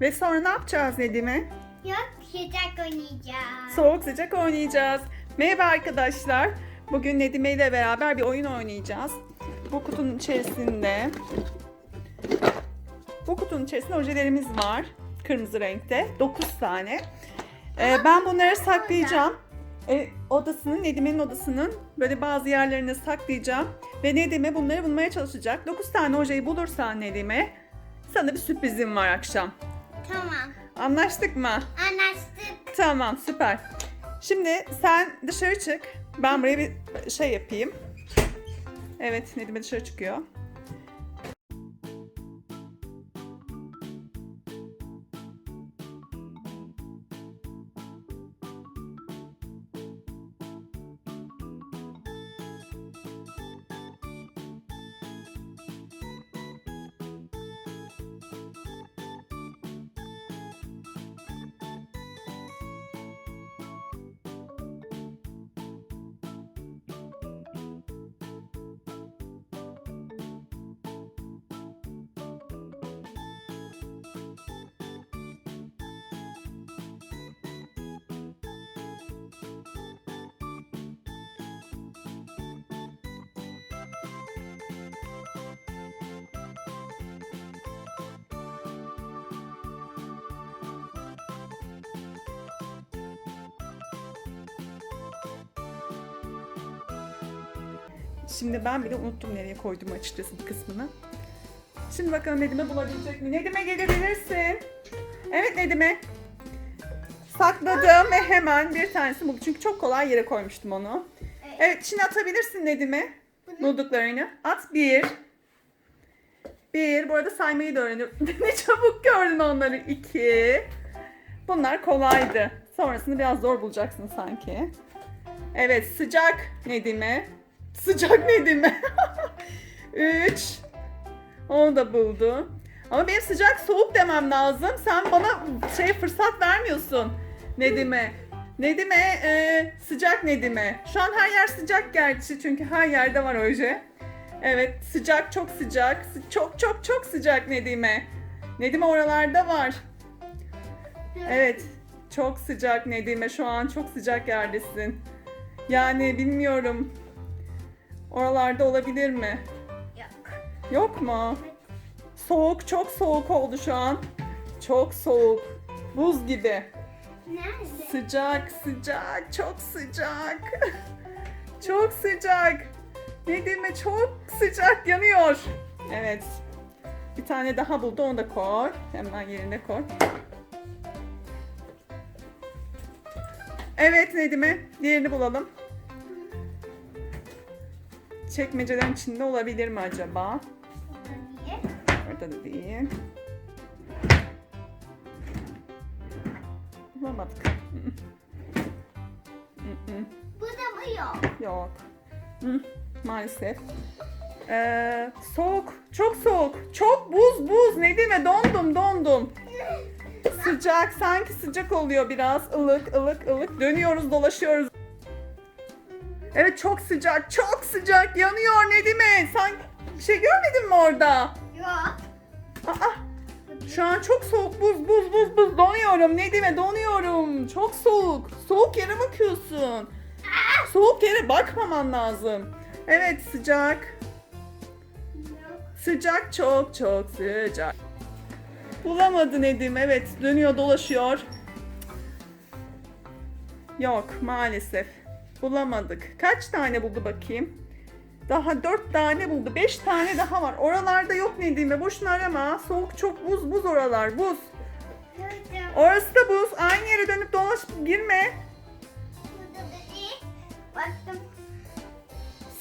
Ve sonra ne yapacağız Nedim'e? Yok sıcak oynayacağız. Soğuk sıcak oynayacağız. Merhaba arkadaşlar. Bugün Nedime ile beraber bir oyun oynayacağız. Bu kutunun içerisinde bu kutunun içerisinde ojelerimiz var. Kırmızı renkte. 9 tane. Ee, ben bunları saklayacağım. E, odasının, Nedime'nin odasının böyle bazı yerlerine saklayacağım. Ve Nedime bunları bulmaya çalışacak. 9 tane ojeyi bulursan Nedime sana bir sürprizim var akşam. Tamam. Anlaştık mı? Anlaştık. Tamam süper. Şimdi sen dışarı çık. Ben buraya bir şey yapayım. Evet Nedime dışarı çıkıyor. Şimdi ben bile unuttum nereye koydum açıkçası bu kısmını. Şimdi bakalım Nedime bulabilecek mi? Nedime gelebilirsin. Evet Nedime. Sakladım ve hemen bir tanesini buldum. Çünkü çok kolay yere koymuştum onu. Evet şimdi atabilirsin Nedime. Bulduklarını. At bir. Bir. Bu arada saymayı da öğreniyorum. ne çabuk gördün onları. İki. Bunlar kolaydı. Sonrasını biraz zor bulacaksın sanki. Evet sıcak Nedime. Sıcak Nedime. Üç. Onu da buldu. Ama benim sıcak soğuk demem lazım. Sen bana şey fırsat vermiyorsun Nedime. Nedime e, sıcak Nedime. Şu an her yer sıcak gerçi çünkü her yerde var oje. Evet sıcak çok sıcak. Sı- Çok çok çok sıcak Nedime. Nedime oralarda var. Evet. Çok sıcak Nedime. Şu an çok sıcak yerdesin. Yani bilmiyorum. Oralarda olabilir mi? Yok. Yok mu? Soğuk, çok soğuk oldu şu an. Çok soğuk. Buz gibi. Nerede? Sıcak, sıcak, çok sıcak. çok sıcak. Nedime çok sıcak yanıyor. Evet. Bir tane daha buldu onu da koy. Hemen yerine koy. Evet Nedime. Diğerini bulalım. Çekmecelerin içinde olabilir mi acaba? Orada da değil. Bulamadık. Mm-mm. Bu da mı yok? Yok. Maalesef. Ee, soğuk. Çok soğuk. Çok buz buz. Ne deme dondum dondum. Sıcak. Sanki sıcak oluyor biraz. ılık ılık ılık. Dönüyoruz dolaşıyoruz. Evet çok sıcak. Çok sıcak. Yanıyor Nedime. Sen bir şey görmedin mi orada? Yok. Aa, şu an çok soğuk. Buz buz buz buz. Donuyorum. Nedime donuyorum. Çok soğuk. Soğuk yere bakıyorsun. Soğuk yere bakmaman lazım. Evet sıcak. Sıcak çok çok sıcak. Bulamadı Nedim. Evet dönüyor dolaşıyor. Yok maalesef. Bulamadık. Kaç tane buldu bakayım? Daha dört tane buldu. Beş tane daha var. Oralarda yok Nedim'e. Boşuna arama. Soğuk çok buz buz oralar. Buz. Orası da buz. Aynı yere dönüp dolaşıp girme.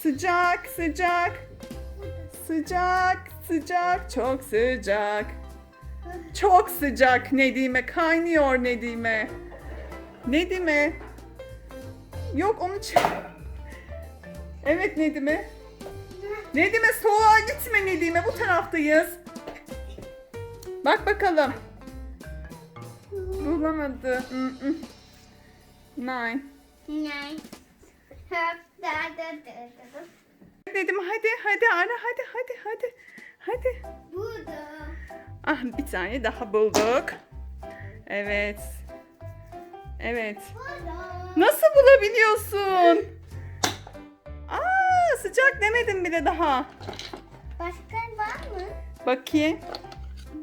Sıcak sıcak. Sıcak sıcak. Çok sıcak. Çok sıcak Nedim'e. Kaynıyor Nedim'e. Nedim'e. Yok onu ç- Evet Nedim'e. Nedim'e soğuğa gitme Nedim'e. Bu taraftayız. Bak bakalım. Bulamadı. Nine. Nine. Dedim hadi hadi ara hadi hadi hadi. Hadi. Burada. Ah bir tane daha bulduk. Evet. Evet. Burada. Nasıl bulabiliyorsun? Aa, sıcak demedim bile daha. Başka var mı? Bakayım.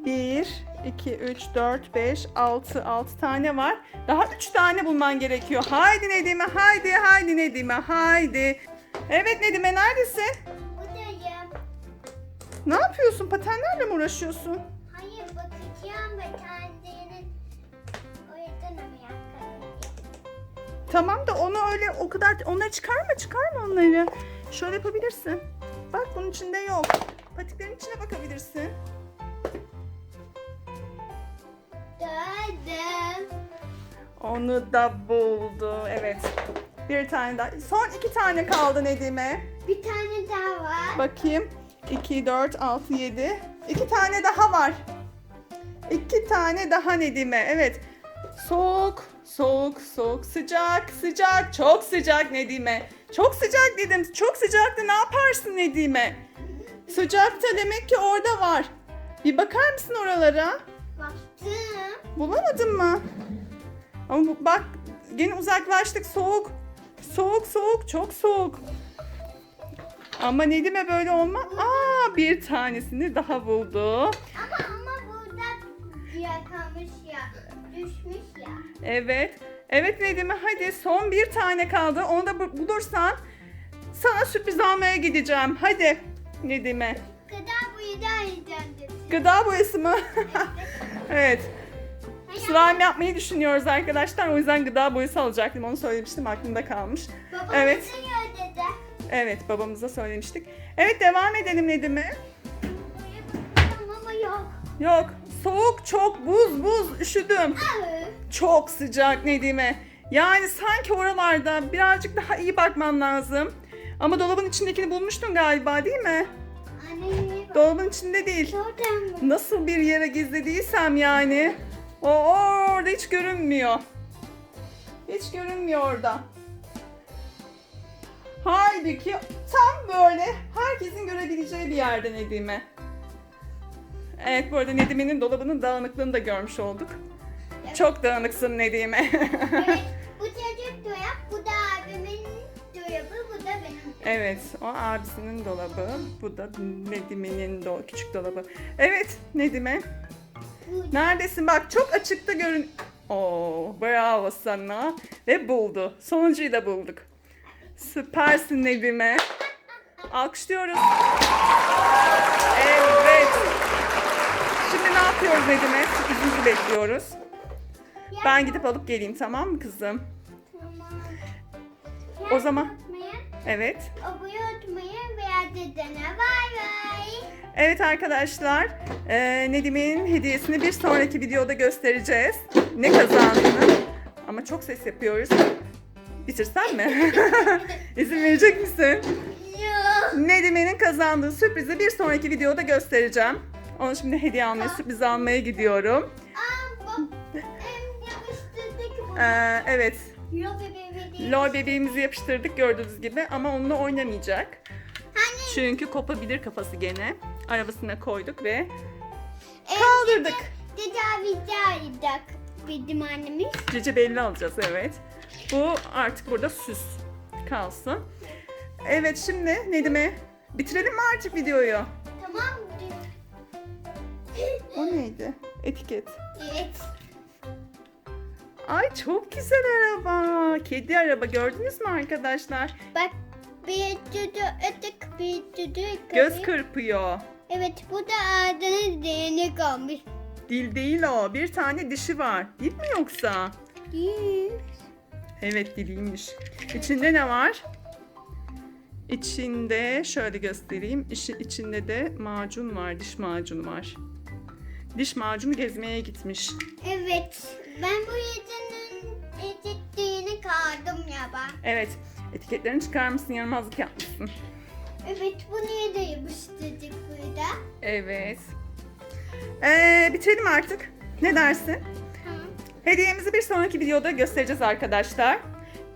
1, 2, 3, 4, 5, 6, 6 tane var. Daha 3 tane bulman gerekiyor. Haydi Nedime, haydi, haydi Nedime, haydi. Evet Nedime neredesin? Buradayım. Ne yapıyorsun? Patenlerle mi uğraşıyorsun? Tamam da onu öyle o kadar onları çıkarma çıkarma onları. Şöyle yapabilirsin. Bak bunun içinde yok. Patiklerin içine bakabilirsin. Dördüm. Onu da buldu. Evet. Bir tane daha. Son iki tane kaldı Nedime. Bir tane daha var. Bakayım. 2, 4, 6, 7. İki tane daha var. İki tane daha Nedime. Evet. Soğuk, soğuk, soğuk, sıcak, sıcak, çok sıcak Nedime. Çok sıcak dedim. Çok sıcaktı. Ne yaparsın Nedime? Sıcakta demek ki orada var. Bir bakar mısın oralara? Baktım. Bulamadın mı? Ama bu, bak gene uzaklaştık. Soğuk. Soğuk soğuk çok soğuk. Ama Nedim'e böyle olma. Aa bir tanesini daha buldu. Ama ama burada yakamış ya. Düşmüş ya. Evet. Evet Nedim'e hadi son bir tane kaldı. Onu da bu- bulursan sana sürpriz almaya gideceğim. Hadi Nedim'e. Kadar bu yüzden yiyeceğim. Gıda boyası mı? evet. Slime yapmayı düşünüyoruz arkadaşlar. O yüzden gıda boyası alacaktım. Onu söylemiştim aklımda kalmış. Babam Evet. ödedi. Evet babamıza söylemiştik. Evet devam edelim Nedim'e. Yok. Yok soğuk çok buz buz üşüdüm. Çok sıcak Nedim'e. Yani sanki oralarda birazcık daha iyi bakman lazım. Ama dolabın içindekini bulmuştun galiba değil mi? Anne? Dolabın içinde değil. Oradan mı? Nasıl bir yere gizlediysem yani. O orada hiç görünmüyor. Hiç görünmüyor orada. Halbuki tam böyle herkesin görebileceği bir yerde Nedim'e. Evet bu arada Nedime'nin dolabının dağınıklığını da görmüş olduk. Çok dağınıksın Nedim'e. Evet, bu çocuk dolap, bu da abimin dolabı, bu da benim. evet o abisinin dolabı. Bu da Nedime'nin do küçük dolabı. Evet Nedime. Neredesin? Bak çok açıkta görün. Oo, bravo sana. Ve buldu. Sonuncuyu da bulduk. Süpersin Nedime. Alkışlıyoruz. Evet. Şimdi ne yapıyoruz Nedime? Sürprizimizi bekliyoruz. Ben gidip alıp geleyim tamam mı kızım? Tamam. O zaman- Evet. abone unutmayın veya dedene bay bay. Evet arkadaşlar, eee, Nedim'in hediyesini bir sonraki videoda göstereceğiz. Ne kazandığını. Ama çok ses yapıyoruz. Bitirsem mi? İzin verecek misin? Yok. Nedim'in kazandığı sürprizi bir sonraki videoda göstereceğim. Onu şimdi hediye almaya, sürpriz almaya gidiyorum. Eee, evet, Lo bebeğimi değil. LOL bebeğimizi yapıştırdık gördüğünüz gibi ama onunla oynamayacak. Hani Çünkü kopabilir kafası gene. Arabasına koyduk ve kaldırdık. tedavi ayırdık bizim annemiz. Cici belli alacağız evet. Bu artık burada süs kalsın. Evet şimdi Nedim'e bitirelim mi artık videoyu? Tamam? O neydi? Etiket. Evet. Ay çok güzel araba. Kedi araba gördünüz mü arkadaşlar? Bak bir düdü ötük bir düdü Göz kırpıyor. Evet bu da ağzının değeni kalmış. Dil değil o. Bir tane dişi var. Dil mi yoksa? Değil. Evet diliymiş. İçinde ne var? İçinde şöyle göstereyim. İçi, içinde de macun var. Diş macunu var. Diş macunu gezmeye gitmiş. Evet. Ben bu yedenin etikliğini kaldım ya ben. Evet. Etiketlerini çıkarmışsın. Yaramazlık yapmışsın. Evet bunu yede yapıştırdık burada. Evet. Ee, bitirelim artık. Ne dersin? Tamam. Hediyemizi bir sonraki videoda göstereceğiz arkadaşlar.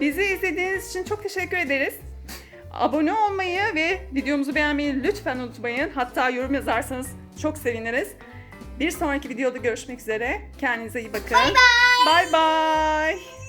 Bizi izlediğiniz için çok teşekkür ederiz. Abone olmayı ve videomuzu beğenmeyi lütfen unutmayın. Hatta yorum yazarsanız çok seviniriz. Bir sonraki videoda görüşmek üzere. Kendinize iyi bakın. Bay bay. Bay bay.